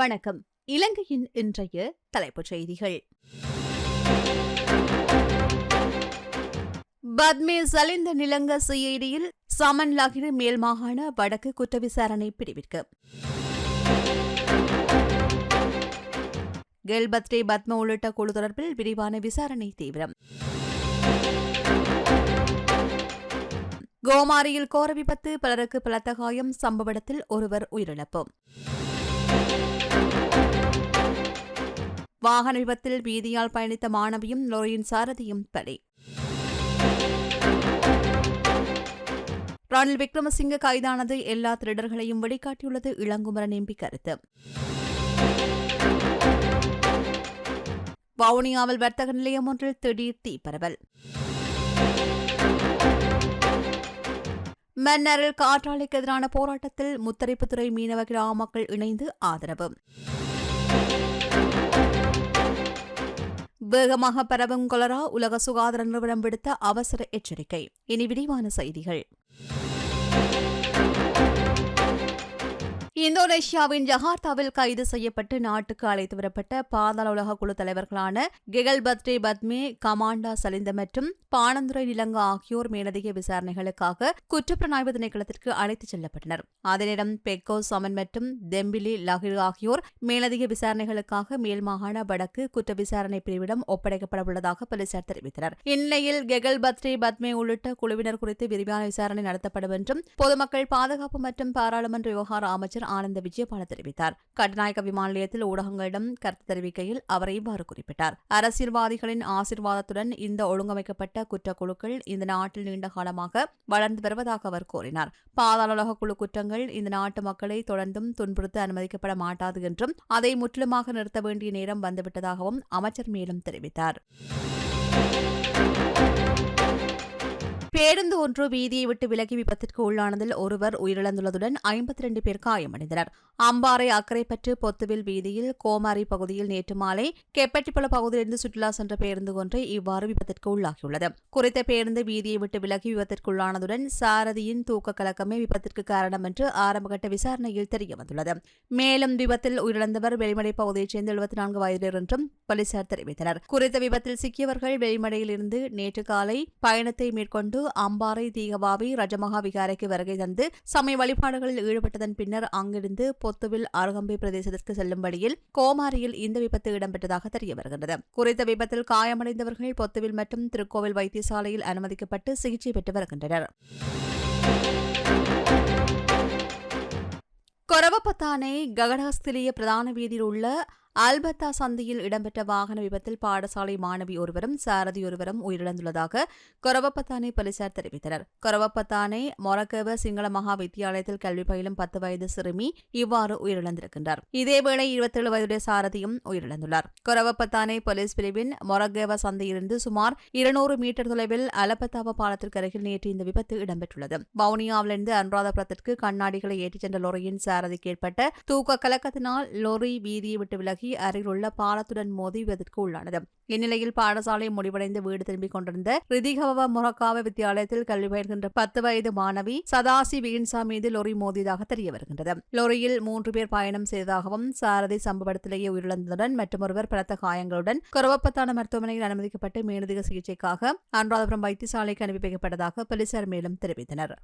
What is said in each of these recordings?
வணக்கம். இலங்கையின் இன்றைய தலைப்புச் செய்திகள். பத்மே சலிந்த நிலங்க சிஐடியில் சமன் மேல்மாகாண மேல் மாகாண வடக்கு குற்ற விசாரணை பிரிவிற்கு. கெல்பத்ரே பத்ம உள்ளிட்ட குழு தொடர்பில் விரிவான விசாரணை தீவிரம். கோமாரியில் கோர விபத்து பலருக்கு பலத்த காயம் சம்பவ இடத்தில் ஒருவர் உயிரிழப்பு. வாகன விபத்தில் வீதியால் பயணித்த மாணவியும் லோரியின் சாரதியும் பலி. ரணில் விக்ரமசிங்க கைதானது எல்லா திருடர்களையும் வெளிக்காட்டியுள்ளது இளங்குமரன் எம்பி கருத்து. வவுனியாவில் வர்த்தக நிலையம் ஒன்றில் திடீர் தீ பரவல். மன்னரில் காற்றாலைக்கு எதிரான போராட்டத்தில் முத்தரைப்புத்துறை மீனவ கிராம மக்கள் இணைந்து ஆதரவு. வேகமாக பரவும் கொலரா உலக சுகாதார நிறுவனம் விடுத்த அவசர எச்சரிக்கை. இனி விரிவான செய்திகள். இந்தோனேஷியாவின் ஜகார்த்தாவில் கைது செய்யப்பட்டு நாட்டுக்கு அழைத்து வரப்பட்ட பாதாள உலக குழு தலைவர்களான கெகல் பத்ரி பத்மே கமாண்டா சலிந்த மற்றும் பானந்துரை நிலங்கா ஆகியோர் மேலதிக விசாரணைகளுக்காக குற்றப்புலனாய்வு திணைக்களத்திற்கு அழைத்துச் செல்லப்பட்டனர். அதே நேரம் பெக்கோ சமன் மற்றும் தெம்பிலி லஹிர் ஆகியோர் மேலதிக விசாரணைகளுக்காக மேல் மாகாண வடக்கு குற்ற விசாரணை பிரிவிடம் ஒப்படைக்கப்பட உள்ளதாக போலீசார் தெரிவித்தனர். இந்நிலையில் கெகல் பத்ரி பத்மே உள்ளிட்ட குழுவினர் குறித்து விரிவான விசாரணை நடத்தப்படும் என்றும் பொதுமக்கள் பாதுகாப்பு மற்றும் பாராளுமன்ற விவகார அமைச்சர் ஆனந்த விஜயபால தெரிவித்தார். கட்டுநாயக்க விமான நிலையத்தில் ஊடகங்களிடம் கருத்து தெரிவிக்கையில் அவர் இவ்வாறு குறிப்பிட்டார். அரசியல்வாதிகளின் ஆசிர்வாதத்துடன் இந்த ஒழுங்கமைக்கப்பட்ட குற்றக்குழுக்கள் இந்த நாட்டில் நீண்ட காலமாக வளர்ந்து வருவதாக அவர் கூறினார். பாதாள குழு குற்றங்கள் இந்த நாட்டு மக்களை தொடர்ந்தும் துன்புறுத்த அனுமதிக்கப்பட மாட்டாது என்றும் அதை முற்றிலுமாக நிறுத்த வேண்டிய நேரம் வந்துவிட்டதாகவும் அமைச்சர் மேலும் தெரிவித்தார். பேருந்து ஒன்று வீதியை விட்டு விலகி விபத்திற்கு உள்ளானதில் ஒருவர் உயிரிழந்துள்ளதுடன் ஐம்பத்தி இரண்டு பேர் காயமடைந்தனர். அம்பாறை அக்கரைப்பற்று பொத்துவில் வீதியில் கோமாரி பகுதியில் நேற்று மாலை கெப்பட்டிப்பள பகுதியிலிருந்து சுற்றுலா சென்ற பேருந்து ஒன்றை இவ்வாறு விபத்திற்கு உள்ளாகியுள்ளது. குறித்த பேருந்து வீதியை விட்டு விலகி விபத்திற்குள்ளானதுடன் சாரதியின் தூக்க கலக்கமே விபத்திற்கு காரணம் என்று ஆரம்பகட்ட விசாரணையில் தெரியவந்துள்ளது. மேலும் விபத்தில் உயிரிழந்தவர் வெளிமடை பகுதியைச் சேர்ந்த எழுபத்தி நான்கு வயதினர் என்றும் போலீசார் தெரிவித்தனர். குறித்த விபத்தில் சிக்கியவர்கள் வெளிமடையிலிருந்து நேற்று காலை பயணத்தை மேற்கொண்டு அம்பாறை தீகவாவி ரஜமகா விகாரைக்கு வருகை தந்து சமய வழிபாடுகளில் ஈடுபட்டதன் பின்னர் அங்கிருந்து பொத்துவில் அருகம்பை பிரதேசத்திற்கு செல்லும் வழியில் கோமாரியில் இந்த விபத்து இடம்பெற்றதாக தெரிய வருகின்றது. குறித்த விபத்தில் காயமடைந்தவர்கள் பொத்துவில் மற்றும் திருக்கோவில் வைத்தியசாலையில் அனுமதிக்கப்பட்டு சிகிச்சை பெற்று வருகின்றனர். கொரவப்பத்தானை ககடஹஸ்திலேய பிரதான வீதியில் உள்ள அல்பத்தா சந்தியில் இடம்பெற்ற வாகன விபத்தில் பாடசாலை மாணவி ஒருவரும் சாரதி ஒருவரும் உயிரிழந்துள்ளதாக கொரவப்பத்தானே போலீசார் தெரிவித்தனர். கொரவப்பத்தானே மொரக்கவ சிங்கள மகா வித்தியாலயத்தில் கல்வி பயிலும் பத்து வயது சிறுமி இவ்வாறு உயிரிழந்திருக்கின்றார். இதேவேளை இருபத்தேழு வயதுடைய சாரதியும் உயிரிழந்துள்ளார். கொரவப்பத்தானே போலீஸ் பிரிவின் மொரகேவ சந்தையிலிருந்து சுமார் இருநூறு மீட்டர் தொலைவில் அலபத்தாவ பாலத்திற்கு அருகில் நேற்று இந்த விபத்து இடம்பெற்றுள்ளது. வவுனியாவிலிருந்து அனுராதபுரத்திற்கு கண்ணாடிகளை ஏற்றிச் சென்ற லொரியின் சாரதிக்கு ஏற்பட்ட தூக்க கலக்கத்தினால் லொரி வீதியை விட்டு விலகி விலகி அருகிலுள்ள பாலத்துடன் மோதி விபத்திற்கு உள்ளானது இந்நிலையில் பாடசாலை முடிவடைந்து வீடு திரும்பிக் கொண்டிருந்த ரிதிகவ முரக்காவ வித்தியாலயத்தில் கல்வி பயிர்கின்ற பத்து வயது மாணவி சதாசி வீன்சா மீது லொரி மோதியதாக தெரிய வருகின்றது. லொரியில் மூன்று பேர் பயணம் செய்ததாகவும் சாரதி சம்பவத்திலேயே உயிரிழந்ததுடன் மற்றொருவர் பலத்த காயங்களுடன் குரவப்பத்தான மருத்துவமனையில் அனுமதிக்கப்பட்டு மேலதிக சிகிச்சைக்காக அனுராதபுரம் வைத்தியசாலைக்கு அனுப்பி வைக்கப்பட்டதாக போலீசார் மேலும் தெரிவித்தனர்.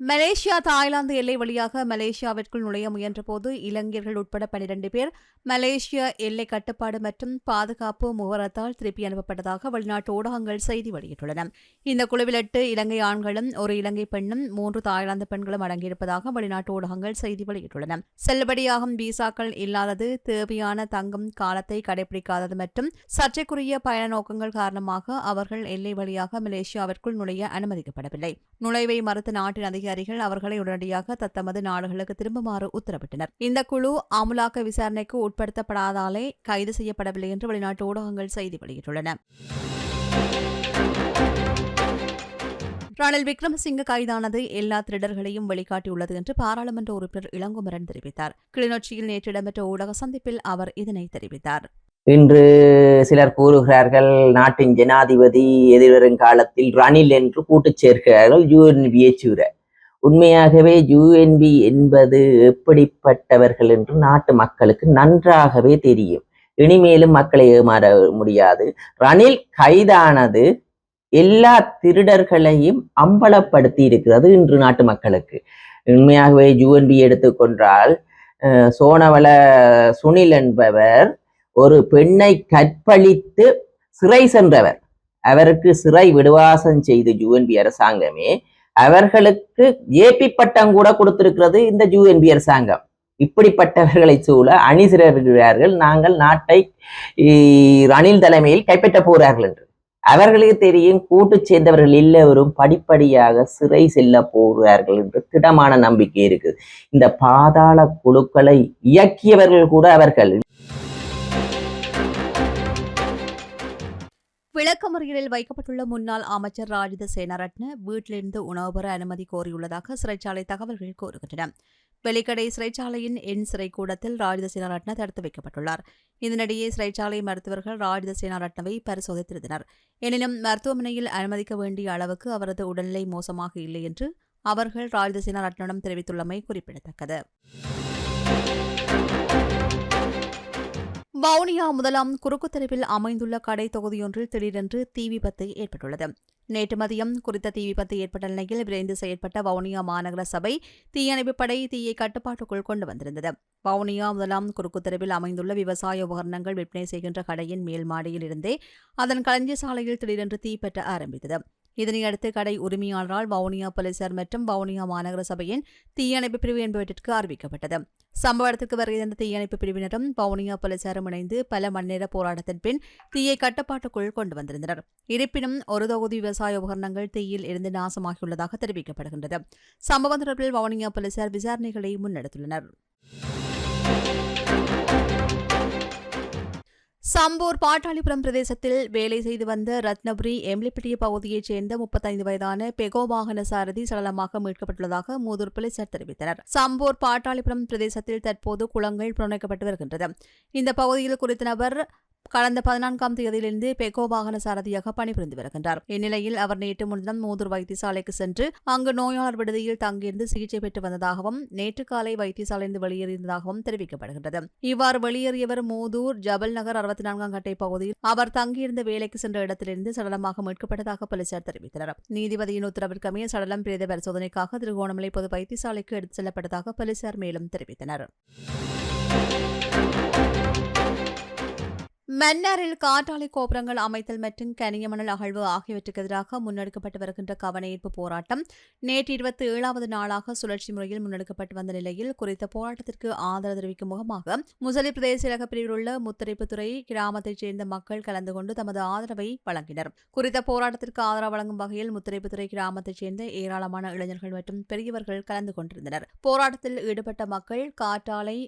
மலேசியா தாய்லாந்து எல்லை வழியாக மலேசியாவிற்குள் நுழைய முயன்றபோது இளைஞர்கள் உட்பட பனிரண்டு பேர் மலேசிய எல்லை கட்டுப்பாடு மற்றும் பாதுகாப்பு முகரத்தால் திருப்பி அனுப்பப்பட்டதாக வெளிநாட்டு ஊடகங்கள் செய்தி வெளியிட்டுள்ளன. இந்த குழுவில் எட்டு இலங்கை ஆண்களும் ஒரு இலங்கை பெண்ணும் மூன்று தாய்லாந்து பெண்களும் அடங்கியிருப்பதாக வெளிநாட்டு ஊடகங்கள் செய்தி வெளியிட்டுள்ளன. செல்லுபடியாகும் விசாக்கள் இல்லாதது தேவையான தங்கும் காலத்தை கடைபிடிக்காதது மற்றும் சர்ச்சைக்குரிய பயண நோக்கங்கள் காரணமாக அவர்கள் எல்லை வழியாக மலேசியாவிற்குள் நுழைய அனுமதிக்கப்படவில்லை. நுழைவை மறுத்த நாட்டின் அதிக அதிகாரிகள் அவர்களை உடனடியாக தத்தமது நாடுகளுக்கு திரும்புமாறு உத்தரவிட்டனர். இந்த குழு அமுலாக்க விசாரணைக்கு உட்படுத்தப்படாதாலே கைது செய்யப்படவில்லை என்று வெளிநாட்டு ஊடகங்கள் செய்தி வெளியிட்டுள்ளன. ரணில் விக்ரமசிங்க கைதானது எல்லா திருடர்களையும் வெளிக்காட்டியுள்ளது என்று பாராளுமன்ற உறுப்பினர் இளங்குமரன் தெரிவித்தார். கிளிநொச்சியில் நேற்று இடம்பெற்ற ஊடக சந்திப்பில் அவர் இதனை தெரிவித்தார். இன்று சிலர் கூறுகிறார்கள் நாட்டின் ஜனாதிபதி எதிர்வரும் காலத்தில் ரணில் என்று கூட்டுச் சேர்க்கிறார்கள் யூஎன்பியை சூர உண்மையாகவே யூஎன்பி என்பது எப்படிப்பட்டவர்கள் என்று நாட்டு மக்களுக்கு நன்றாகவே தெரியும். இனிமேலும் மக்களை ஏமாற முடியாது. ரணில் கைதானது எல்லா திருடர்களையும் அம்பலப்படுத்தி இருக்கிறது இன்று நாட்டு மக்களுக்கு. உண்மையாகவே யூஎன்பி எடுத்துக்கொண்டால் சோனவள சுனில் என்பவர் ஒரு பெண்ணை கற்பழித்து சிறை சென்றவர். அவருக்கு சிறை விடுவாசம் செய்து யூஎன்பி அரசாங்கமே அவர்களுக்கு ஏபி பட்டம் கூட கொடுத்திருக்கிறது இந்த யூஎன்பி அரசாங்கம் இப்படிப்பட்டவர்களை சூழ அணி சிறர்கள் நாங்கள் நாட்டை ரணில் தலைமையில் கைப்பற்ற போகிறார்கள் என்று. அவர்களுக்கு தெரியும் கூட்டு சேர்ந்தவர்கள் எல்லோரும் படிப்படியாக சிறை செல்ல போகிறார்கள் என்று திடமான நம்பிக்கை இருக்குது. இந்த பாதாள குழுக்களை இயக்கியவர்கள் கூட அவர்கள். விளக்கமறியலில் வைக்கப்பட்டுள்ள முன்னாள் அமைச்சர் ராஜித சேனரட்ன வீட்டிலிருந்து உணவு பெற அனுமதி கோரியுள்ளதாக சிறைச்சாலை தகவல்கள் கூறுகின்றன. வெலிக்கடை சிறைச்சாலையின் எண் சிறைக்கூடத்தில் ராஜித சேனரட்ன தடுத்து வைக்கப்பட்டுள்ளார். இதனிடையே சிறைச்சாலை மருத்துவர்கள் ராஜித சேனரட்னவை பரிசோதித்திருந்தனர். எனினும் மருத்துவமனையில் அனுமதிக்க வேண்டிய அளவுக்கு அவரது உடல்நிலை மோசமாக இல்லை என்று அவர்கள் ராஜித சேனரட்னிடம் தெரிவித்துள்ளமை குறிப்பிடத்தக்கது. வவுனியா முதலாம் குறுக்கு தெருவில் அமைந்துள்ள கடை தொகுதியொன்றில் திடீரென்று தீ விபத்து ஏற்பட்டுள்ளது. நேற்று மதியம் குறித்த தீ விபத்து ஏற்பட்ட நிலையில் விரைந்து செயற்பட்ட வவுனியா மாநகர சபை தீயணைப்புப் படை தீயை கட்டுப்பாட்டுக்குள் கொண்டு வந்திருந்தது. வவுனியா முதலாம் குறுக்கு தெருவில் அமைந்துள்ள விவசாய உபகரணங்கள் விற்பனை செய்கின்ற கடையின் மேல் மாடியில் இருந்தே அதன் களஞ்சிய சாலையில் திடீரென்று தீப்பற்ற ஆரம்பித்தது. இதனையடுத்து கடை உரிமையாளரால் வவுனியா போலீசார் மற்றும் வவுனியா மாநகர சபையின் தீயணைப்பு பிரிவு என்பவற்றிற்கு அறிவிக்கப்பட்டது. சம்பவ இடத்துக்கு வருகை தந்த தீயணைப்பு பிரிவினரும் வவுனியா போலீசாரும் இணைந்து பல மணிநேர போராட்டத்தின் பின் தீயை கட்டுப்பாட்டுக்குள் கொண்டு வந்திருந்தனர். இருப்பினும் ஒரு தொகுதி விவசாய உபகரணங்கள் தீயில் இருந்து நாசமாகியுள்ளதாக தெரிவிக்கப்படுகின்றது. சம்பவம் தொடர்பில் வவுனியா போலீசார் விசாரணைகளை முன்னெடுத்துள்ளனர். சம்பூர் பாட்டாளிபுரம் பிரதேசத்தில் வேலை செய்து வந்த ரத்னபுரி எம்லிப்பிட்டிய பகுதியைச் சேர்ந்த முப்பத்தைந்து வயதான பெகோ வாகன சாரதி சடலமாக மீட்கப்பட்டுள்ளதாக மூதூர் போலீசார் தெரிவித்தனர். சம்பூர் பாட்டாளிபுரம் பிரதேசத்தில் தற்போது குளங்கள் புறணைக்கப்பட்டு வருகின்றது. இந்த பகுதியில் குறித்த நபர் கடந்த பதினான்காம் தேதியிலிருந்து பெகோ வாகன சாரதியாக பணிபுரிந்து வருகின்றார். இந்நிலையில் அவர் நேற்று முன்தினம் மூதூர் வைத்தியசாலைக்கு சென்று அங்கு நோயாளர் விடுதியில் தங்கியிருந்து சிகிச்சை பெற்று வந்ததாகவும் நேற்று காலை வைத்தியசாலையிலிருந்து வெளியேறியதாகவும் தெரிவிக்கப்படுகின்றது. இவ்வாறு வெளியேறியவர் மூதூர் ஜபல் நகர் அறுபத்தி நான்காம் கட்டை பகுதியில் அவர் தங்கியிருந்த வேலைக்கு சென்ற இடத்திலிருந்து சடலமாக மீட்கப்பட்டதாக போலீசார் தெரிவித்தனர். நீதிபதியின் உத்தரவிற்கமைய சடலம் பிரேத பரிசோதனைக்காக திருகோணமலை பொது வைத்தியசாலைக்கு எடுத்துச் செல்லப்பட்டதாக போலீசார் மேலும் தெரிவித்தனர். மன்னாரில் காற்றாலை கோபுரங்கள் அமைத்தல் மற்றும் கனியமணல் அகழ்வு ஆகியவற்றுக்கு எதிராக முன்னெடுக்கப்பட்டு வருகின்ற கவனஈர்ப்பு போராட்டம் நேற்று இருபத்தி ஏழாவது நாளாக சுழற்சி முறையில் முன்னெடுக்கப்பட்டு வந்த நிலையில் குறித்த போராட்டத்திற்கு ஆதரவு தெரிவிக்கும் முகமாக முசலி பிரதேச இலக பிரிவில் உள்ள முத்தரைப்புத்துறை கிராமத்தைச் சேர்ந்த மக்கள் கலந்து கொண்டு தமது ஆதரவை வழங்கினர். குறித்த போராட்டத்திற்கு ஆதரவு வழங்கும் வகையில் முத்தரைப்புத்துறை கிராமத்தைச் சேர்ந்த ஏராளமான இளைஞர்கள் மற்றும் பெரியவர்கள் கலந்து கொண்டிருந்தனர். போராட்டத்தில் ஈடுபட்ட மக்கள் காற்றாலை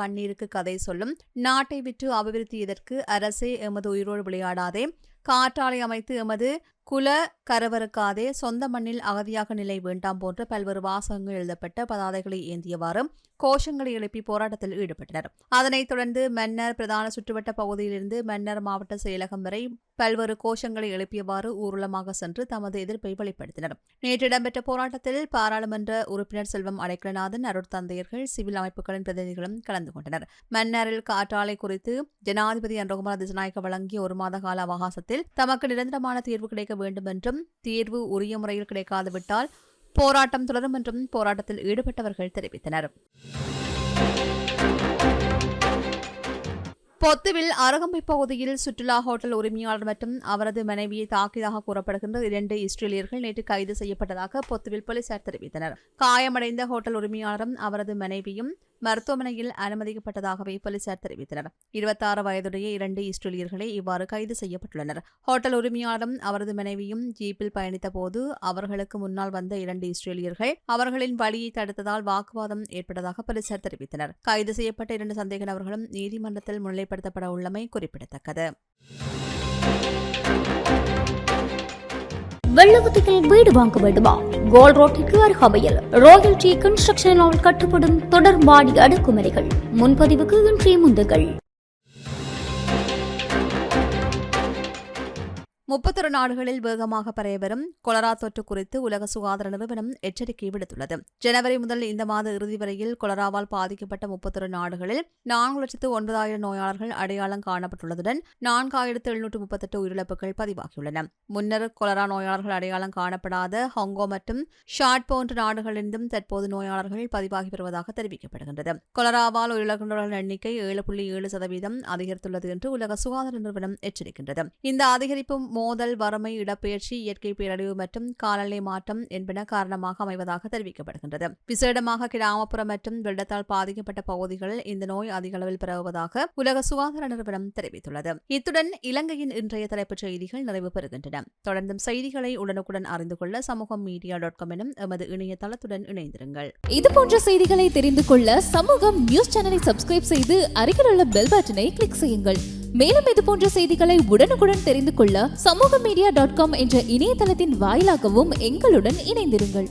கண்ணீருக்கு கதை சொல்லும் நாட்டை விட்டு அபிவிருத்தி எதற்கு அரசே எமது உயிரோடு விளையாடாதே. காற்றாலை அமைத்து எமது குல கரவறுக்காதே. சொந்த மண்ணில் அகதியாக நிலை வேண்டாம் போன்ற பல்வேறு வாசகங்கள் எழுதப்பட்ட பதாதைகளை ஏந்தியவாறு கோஷங்களை எழுப்பி போராட்டத்தில் ஈடுபட்டனர். அதனைத் தொடர்ந்து மன்னர் பிரதான சுற்றுவட்ட பகுதியிலிருந்து மன்னர் மாவட்ட செயலகம் வரை பல்வேறு கோஷங்களை எழுப்பியவாறு ஊர்வலமாக சென்று தமது எதிர்ப்பை வெளிப்படுத்தினர். நேற்று இடம்பெற்ற போராட்டத்தில் பாராளுமன்ற உறுப்பினர் செல்வம் அடைக்கலநாதன் அருட்தந்தையர்கள் சிவில் அமைப்புகளின் பிரதிநிதிகளும் கலந்து கொண்டனர். மன்னரில் காற்றாலை குறித்து ஜனாதிபதி அன்றகுமார் திசநாயக்க வழங்கிய ஒரு மாத கால அவகாசத்தில் தமக்கு நிரந்தரமான தீர்வு கிடைக்க வேண்டும் என்றும் தீர்வு உரிய முறையில் கிடைக்காதுவிட்டால் போராட்டம் தொடரும் என்றும் போராட்டத்தில் ஈடுபட்டவர்கள் தெரிவித்தனர். பொத்துவில் அருகம்பை பகுதியில் சுற்றுலா ஹோட்டல் உரிமையாளர் மற்றும் அவரது மனைவியை தாக்கியதாக கூறப்படுகின்ற இரண்டு இஸ்ரேலியர்கள் நேற்று கைது செய்யப்பட்டதாக பொத்துவில் போலீசார் தெரிவித்தனர். காயமடைந்த ஹோட்டல் உரிமையாளரும் அவரது மனைவியும் மருத்துவமனையில் அனுமதிக்கப்பட்டதாகவே போலீசார் தெரிவித்தனர். இருபத்தாறு வயதுடைய இரண்டு இஸ்ரேலியர்களே இவ்வாறு கைது செய்யப்பட்டுள்ளனர். ஹோட்டல் உரிமையாளரும் அவரது மனைவியும் ஜீப்பில் பயணித்த போது அவர்களுக்கு முன்னால் வந்த இரண்டு இஸ்ரேலியர்கள் அவர்களின் வழியை தடுத்ததால் வாக்குவாதம் ஏற்பட்டதாக போலீசார் தெரிவித்தனர். கைது செய்யப்பட்ட இரண்டு சந்தேக நபர்களும் நீதிமன்றத்தில் முன்னிலைப்படுத்தப்பட உள்ளமை குறிப்பிடத்தக்கது. வெள்ளவத்தையில் வீடு வாங்க வேண்டுமா கோல் ரோட்டிற்கு அருகாமையில் ராயல்டி கன்ஸ்ட்ரக்ஷனால் கட்டப்படும் தொடர் மாடி அடுக்குமுறைகள் முன்பதிவுக்கு இன்றைய முந்துகள். முப்பத்தொரு நாடுகளில் வேகமாக பரையவரும் கொலரா தொற்று குறித்து உலக சுகாதார நிறுவனம் எச்சரிக்கை விடுத்துள்ளது. ஜனவரி முதல் இந்த மாத இறுதி வரையில் கொலராவால் பாதிக்கப்பட்ட முப்பத்தொரு நாடுகளில் நான்கு லட்சத்து ஒன்பதாயிரம் நோயாளர்கள் அடையாளம் காணப்பட்டுள்ளதுடன் நான்காயிரத்து எழுநூற்று முப்பத்தெட்டு உயிரிழப்புகள் பதிவாகியுள்ளன. முன்னர் கொலரா நோயாளர்கள் அடையாளம் காணப்படாத ஹாங்கோ மற்றும் ஷாட் போன்ற நாடுகளிலிருந்தும் தற்போது நோயாளர்கள் பதிவாகி வருவதாக தெரிவிக்கப்படுகின்றது. கொலராவால் உயிரிழக்கின்றவர்களின் எண்ணிக்கை ஏழு புள்ளி ஏழு சதவீதம் அதிகரித்துள்ளது என்று உலக சுகாதார நிறுவனம் எச்சரிக்கின்றது. இந்த அதிகரிப்பு மோதல் வறுமை இடப்பெயர்ச்சி இயற்கை பேரழிவு மற்றும் காலநிலை மாற்றம் என்பன காரணமாக அமைவதாக தெரிவிக்கப்படுகின்றது. விசேடமாக கிராமப்புற மற்றும் வெள்ளத்தால் பாதிக்கப்பட்ட பகுதிகளில் இந்த நோய் அதிக அளவில் பரவுவதாக உலக சுகாதார நிறுவனம் தெரிவித்துள்ளது. இத்துடன் இலங்கையின் இன்றைய தலைப்புச் செய்திகள் நிறைவு பெறுகின்றன. தொடர்ந்தும் செய்திகளை உடனுக்குடன் அறிந்து கொள்ள சமூகம் மீடியா டாட் காம் எனும் எமது இணையதளத்துடன் இணைந்திருங்கள். இது போன்ற செய்திகளை தெரிந்து கொள்ள சமூகம் நியூஸ் சேனலை சப்ஸ்கிரைப் செய்து அருகில் உள்ள பெல் பட்டனை கிளிக் செய்யுங்கள். மேலும் இது போன்ற செய்திகளை உடனுக்குடன் தெரிந்து கொள்ள சமூக மீடியா டாட் காம் என்ற இணையதளத்தின் வாயிலாகவும் எங்களுடன் இணைந்திருங்கள்.